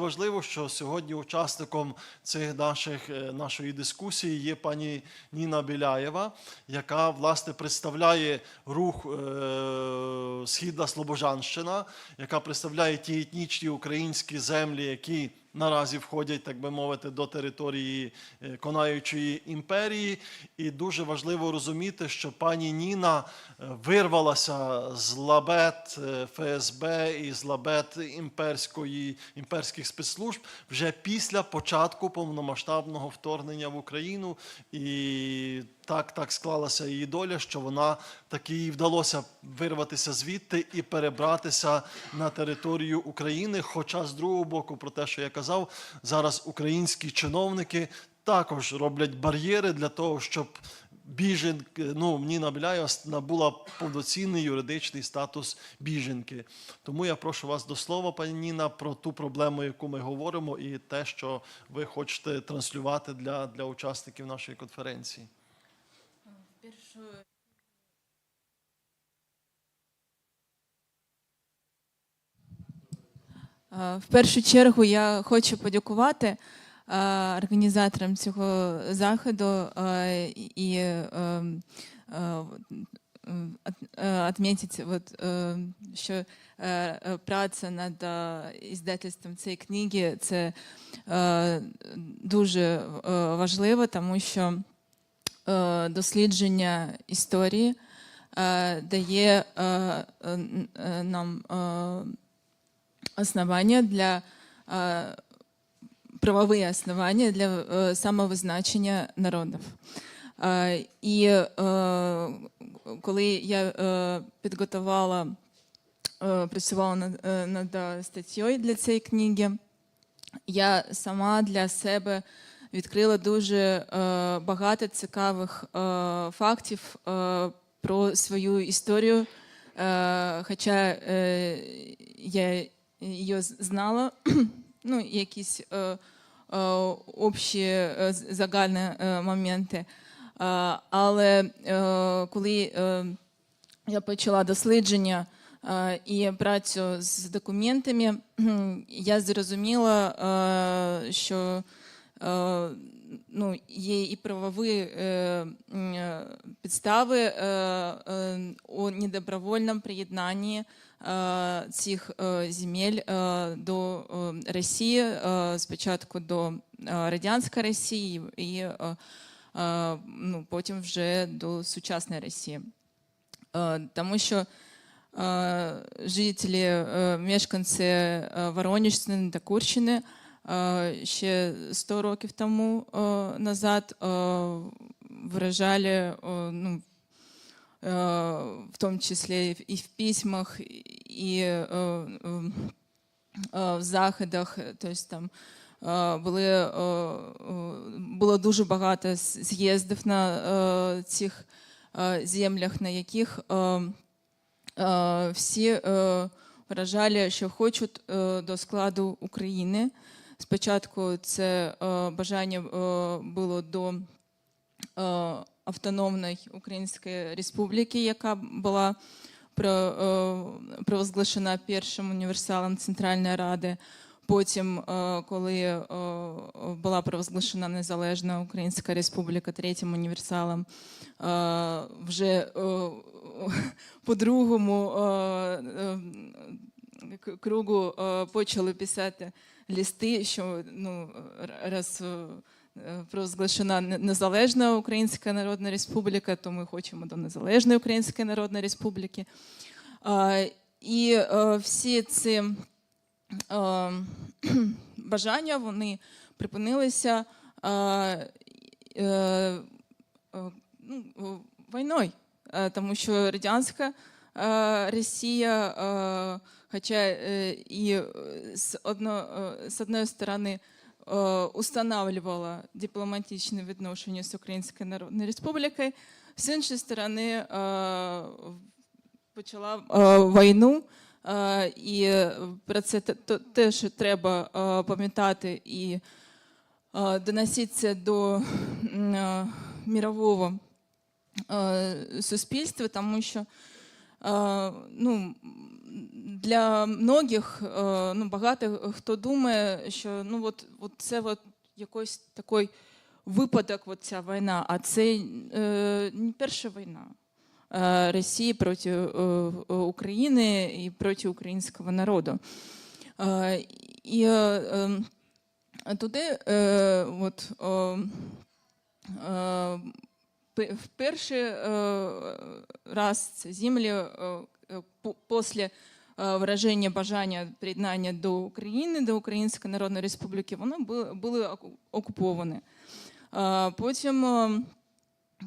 Важливо, що сьогодні учасником цих наших е, нашої дискусії є пані Ніна Біляєва, яка власне представляє рух е, Східна Слобожанщина, яка представляє ті етнічні українські землі, які наразі входять, так би мовити, до території е, Конаючої імперії. І дуже важливо розуміти, що пані Ніна е, вирвалася з лабет е, ФСБ і з лабет імперської, імперських спецслужб вже після початку повномасштабного вторгнення в Україну. І так, так склалася її доля, що вона таки їй вдалося вирватися звідти і перебратися на територію України. Хоча з другого боку, про те, що я казав, зараз українські чиновники також роблять бар'єри для того, щоб біженки, ну Ніна Біляєва набула повноцінний юридичний статус біженки. Тому я прошу вас до слова, пані Ніна, про ту проблему, яку ми говоримо, і те, що ви хочете транслювати для, для учасників нашої конференції. Е, В першу чергу я хочу подякувати е, організаторам цього заходу е, і е, е, е, що е, е, праця над е, іздательством цієї книги це е, дуже е, важливо, тому що е, дослідження історії е, дає е, е, е, нам е, основання для е, правові основання для е, самовизначення народів. Е, І е, коли я е, підготувала, е, працювала над, е, е, статтєю для цієї книги, я сама для себе відкрила дуже е, багато цікавих е, фактів е, про свою історію. Хоча я її знала, ну, якісь общі загальні моменти. Але коли я почала дослідження і працю з документами, я зрозуміла, що ну, є і правові е, е, підстави е, е, у недобровольному приєднанні е, цих е, земель е, до е, Росії, е, спочатку до е, радянської Росії і е, е, ну, потім вже до сучасної Росії. Е, Тому що е, жителі, е, мешканці е, Воронежщини та Курщини е, ще 100 років тому е, назад е, виражали е, ну, е, в тому числі і в письмах, і е, е, в заходах, тобто там е, були, е, е, було дуже багато з'їздів на е, цих е, землях, на яких е, е, всі е, виражали, що хочуть е, до складу України. Спочатку це е, бажання е, було до е, автономної Української Республіки, яка була про, провозглашена першим універсалом Центральної Ради. Потім, коли була провозглашена Незалежна Українська Республіка третім універсалом, вже е, кругу е, почали писати листи, що ну, раз е, провозглашена Незалежна Українська Народна Республіка, то ми хочемо до Незалежної Української Народної Республіки. І е, всі ці бажання вони припинилися ну, війною, тому що радянська е, Росія, е, хоча е, і з, одно, з одної сторони е, устанавливала дипломатичні відношення з Українською Народною Республікою, з іншої сторони почала війну. І про це те- те- теж треба пам'ятати і доносити це до мірового суспільства, тому що ну, для многих, е, ну, багато хто думає, що ну, от, от це от якийсь такий випадок, от ця війна, а це е, не перша війна е, Росії проти е, України і проти українського народу. І е, е, туди от, в перший е, раз землі е, е, після вираження бажання приєднання до України, до Української Народної Республіки, вони були, окуповані. Потім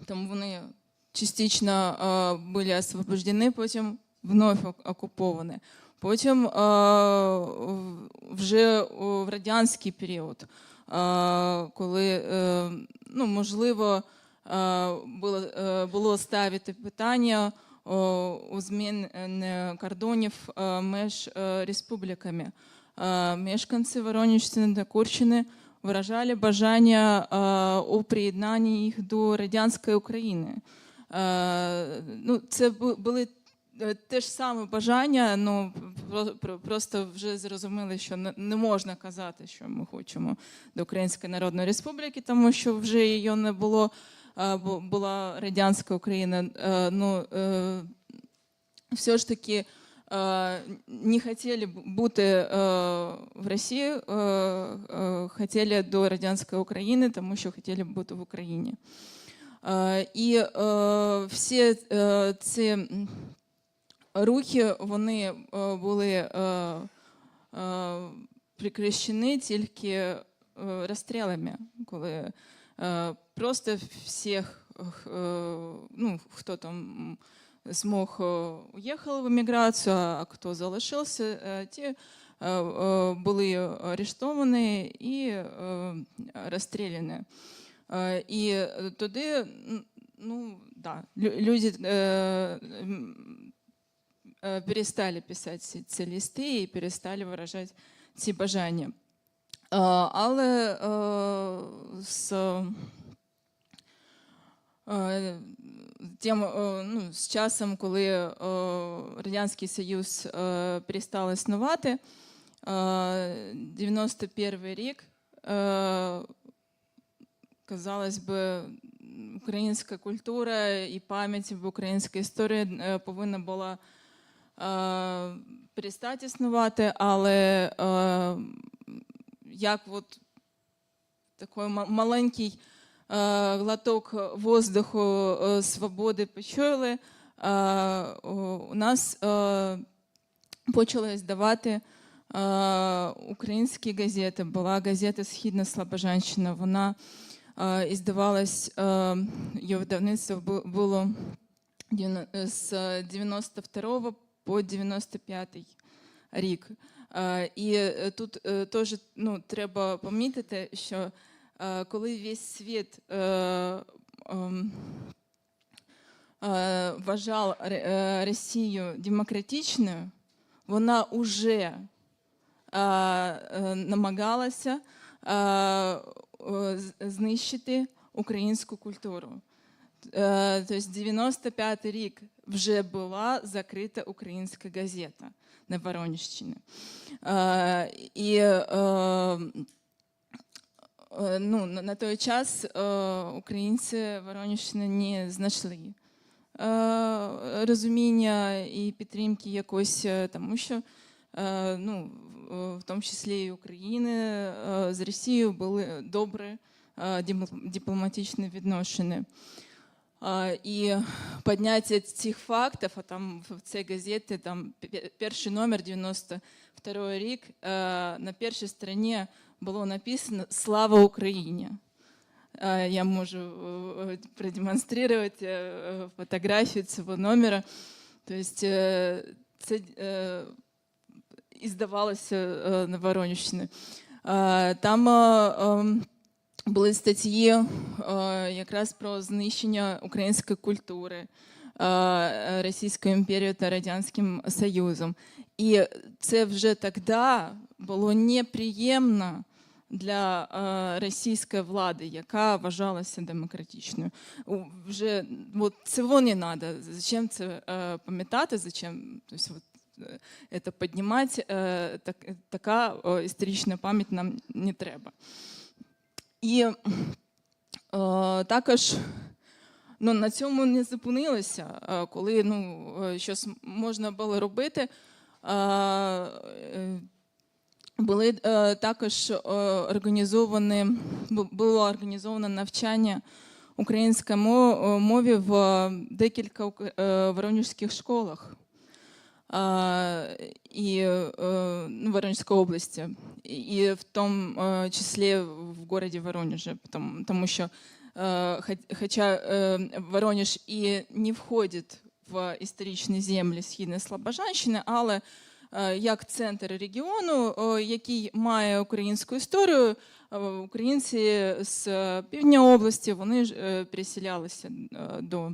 там вони частично були освобождені, потім вновь окуповані. Потім вже в радянський період, коли ну, можливо було, е, було ставити питання у зміни кордонів е, між е, республіками. Е, Мешканці Воронежщини та Курщини виражали бажання е, у приєднанні їх до радянської України. Е, Ну, це були е, те ж саме бажання, ну про- про- просто вже зрозуміли, що не можна казати, що ми хочемо до Української Народної Республіки, тому що вже її не було, була радянська Україна. Е, Ну, е, все ж таки е, не хотіли бу- бути в Росії, хотіли до радянської України, тому що хотіли бути в Україні. І всі ці рухи вони були прикращені тільки розстрілами, коли просто всіх, е, ну, хто там змог е, уїхав в еміграцію, а хто залишився, е, ті були арештовані і розстріляні. І туди, ну, да, люди перестали писати ці, листи і перестали виражати ці бажання. Але з, е, тим, е, ну, з часом, коли е, Радянський Союз перестав існувати, е, 91 рік, казалось би, українська культура і пам'ять в українській історії повинна була перестати існувати, але як от такий маленький глоток воздуху е, свободи почули, е, у нас е, почали здавати е, українські газети. Була газета Східна Слобожанщина. Вона е, і здавалось, е, її видавництво було з 92 по 95 рік. Е, І е, тут е, теж ну, треба помітити, що е, коли весь світ е, ем, е, вважав е, Росію демократичною, вона вже е, е, намагалася е, е, знищити українську культуру. Е, Тобто 95 рік вже була закрита українська газета на Воронежщині. Е, І е, е, ну, на той час е, українці Воронежщини не знайшли е, розуміння і підтримки якось, е, тому що е, ну, в- тому числі і України е, з Росією були добрі е, дипломатичні відношення. Е, І підняття цих фактів, а там в цій газеті там перший номер 92 рік, е, на першій стороні було написано Слава Україні. Я можу е, продемонструвати е, фотографію цього номера. Тобто е, це і здавалося е, на Воронежщині. Е, Там ем, були статті якраз про знищення української культури Російською імперією та Радянським Союзом. І це вже тоді було неприємно для е, російської влади, яка вважалася демократичною. Вже от цього не треба. Зачем це е, пам'ятати? Зачем? Тобто, е, піднімати, так, така історична пам'ять нам не треба. І також ну, на цьому не зупинилися, коли ну, щось можна було робити. Були е, також е, організовані, було організовано навчання української е, мові в декілька воронежських школах і ну, Воронежської області, і- в тому числі в городі Воронеже, тому, що хоча Воронеж і не входить в історичні землі Східної Слобожанщини, але як центр регіону, е, який має українську історію, е, українці з е, півдня області вони ж, е, переселялися е, до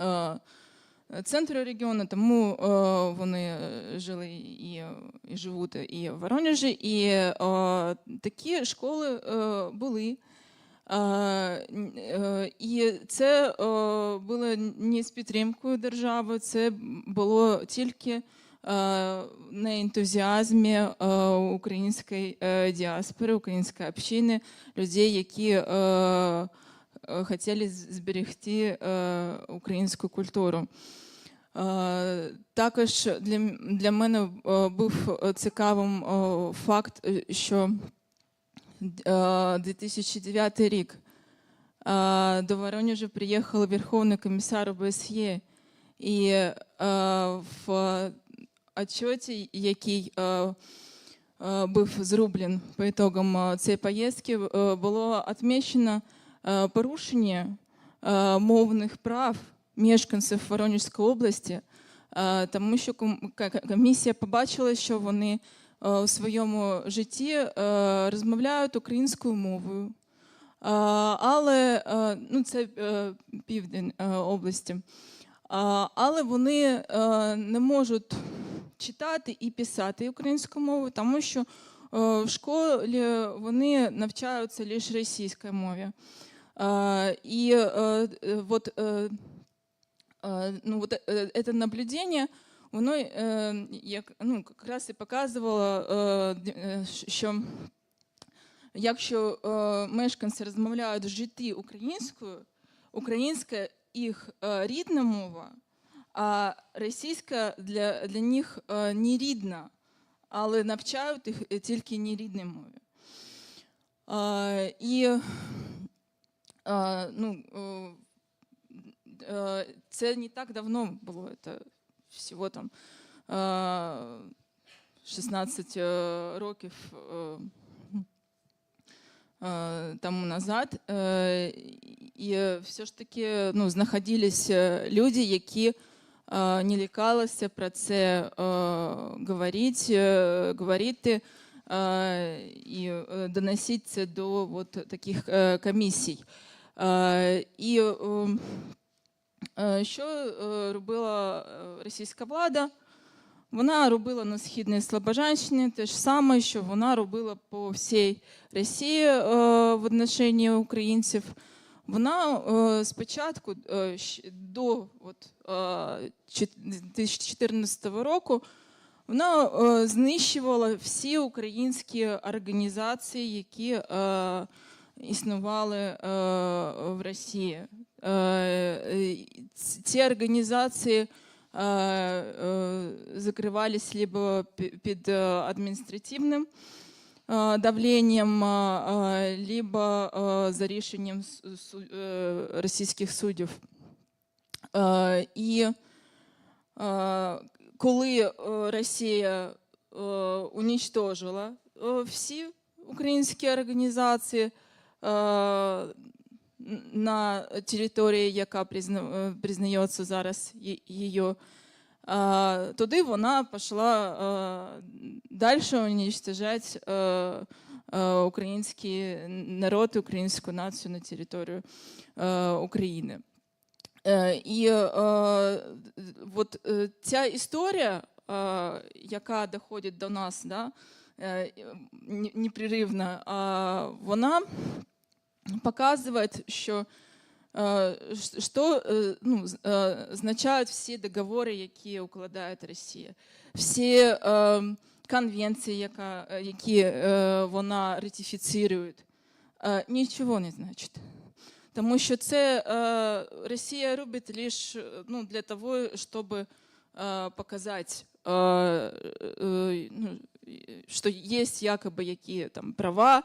е, центру регіону, тому е, вони е, жили і, е, і живуть і в Воронежі, і е, такі школи е, були. Е, е, І це е, було не з підтримкою держави, це було тільки е, на ентузіазмі е, української е, діаспори, української общини, людей, які е, е, хотіли зберегти е, українську культуру. Е, Також для, для мене е, був е, цікавим е, факт, е, що е, 2009 рік е, до Воронежа приїхав Верховний комісар ОБСЄ, і е, в отчеті, який е, е, був зроблен по итогам е, цієї поїздки, було відмічено е, порушення мовних прав мешканців Воронежської області, тому що комісія побачила, що вони у своєму житті розмовляють українською мовою. Але ну, це південь області. Але вони не можуть читати і писати українською мовою, тому що е, в школі вони навчаються лише російською мові. Е, І е, е, ну, вот е, це наблюдення, воно як, ну, якраз і показувало, що якщо мешканці розмовляють житті українською, українська їх рідна мова, а російська для, для них е, не рідна, але навчають їх е, тільки не рідній мові. Е, і е, ну, е, е, це не так давно було, це всього там е, 16 е, років тому назад. І все ж таки ну, знаходились люди, які не лякалися про це говорити, е, говорити е, і доносити це до от, таких комісій. І що робила російська влада? Вона робила на східній Слобожанщині те ж саме, що вона робила по всій Росії в отношенні українців. Вона е, спочатку е, щ- до от, е, чет- 2014 року вона е, знищувала всі українські організації, які е, існували е, в Росії. Е, е, ц- ці організації э, э, закрывались либо пи- под э, административным э, давлением, э, э, либо э, за рішенням с- су- э, російських суддів. Е, І е, коли е, Росія е, уничтожила е, всі українські організації е, н- на території, яка призна- е, признається зараз ї- її, е, туди вона пішла далі уничтожати український народ, українську націю на територію України. Е, І от е, ця історія, яка доходить до нас, да, е, непреривно, вона показує, що Що е, ну, з- е, означають всі договори, які укладає Росія? Всі конвенції, які вона ратифіцирує, нічого не значить. Тому що це е, Росія робить лише ну, для того, щоб е, показати, е, ну, що є якоби які там права.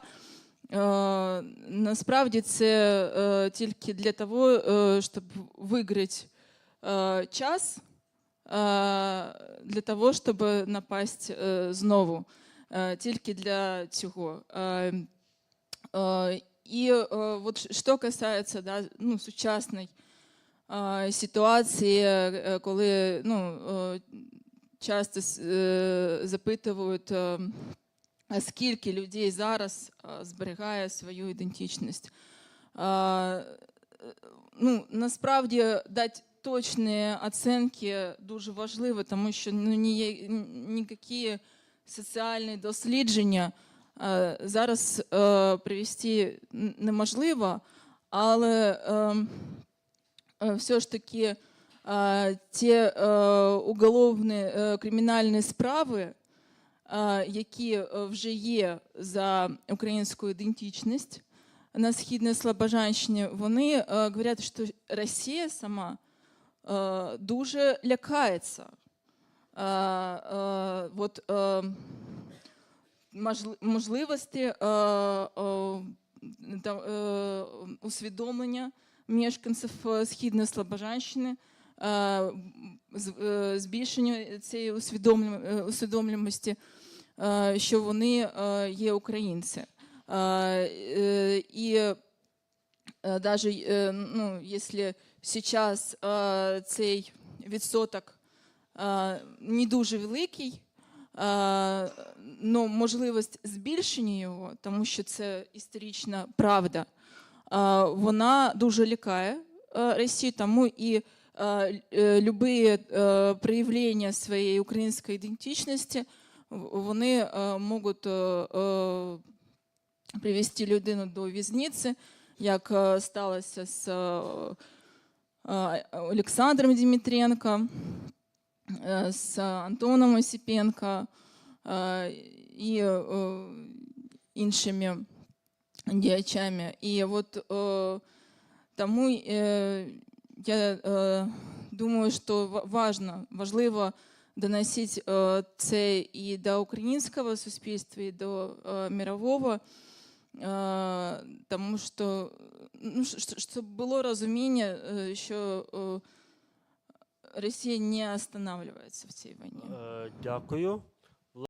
Е, насправді це е, тільки для того, е, щоб виграти час, для того, щоб напасть е, знову. Тільки для цього. І от що касається да, ну, сучасної ситуації, коли ну, часто запитують, скільки людей зараз е, зберігає свою ідентичність. Е, ну, насправді дати точні оцінки дуже важливо, тому що ну, ні, ніякі соціальні дослідження е, зараз привести неможливо, але все ж таки ті уголовні кримінальні справи, які е, вже є за українську ідентичність на східній Слобожанщині, вони е, говорять, що Росія сама е, дуже лякається. Е, е, от, е, можливості е, е, е, усвідомлення мешканців е, Східної Слобожанщини, е, е, збільшення цієї е, усвідомленості, е, що вони е, є українці. Е, е, І навіть ну, якщо зараз е, цей відсоток е, не дуже великий, е, ну, можливість збільшення його, тому що це історична правда, е, вона дуже лякає е, Росію, тому і е, е, любі е, проявлення своєї української ідентичності вони е, можуть е, е, привести людину до в'язниці, як сталося з Олександром Дмитренко, з Антоном Осіпенко і іншими діячами. І от тому я думаю, що ва- важно, важливо доносити е, це і до українського суспільства, і до е, мирового. Е, Тому що ну, щоб було розуміння, е, що Росія не останавливається в цій війні. Дякую.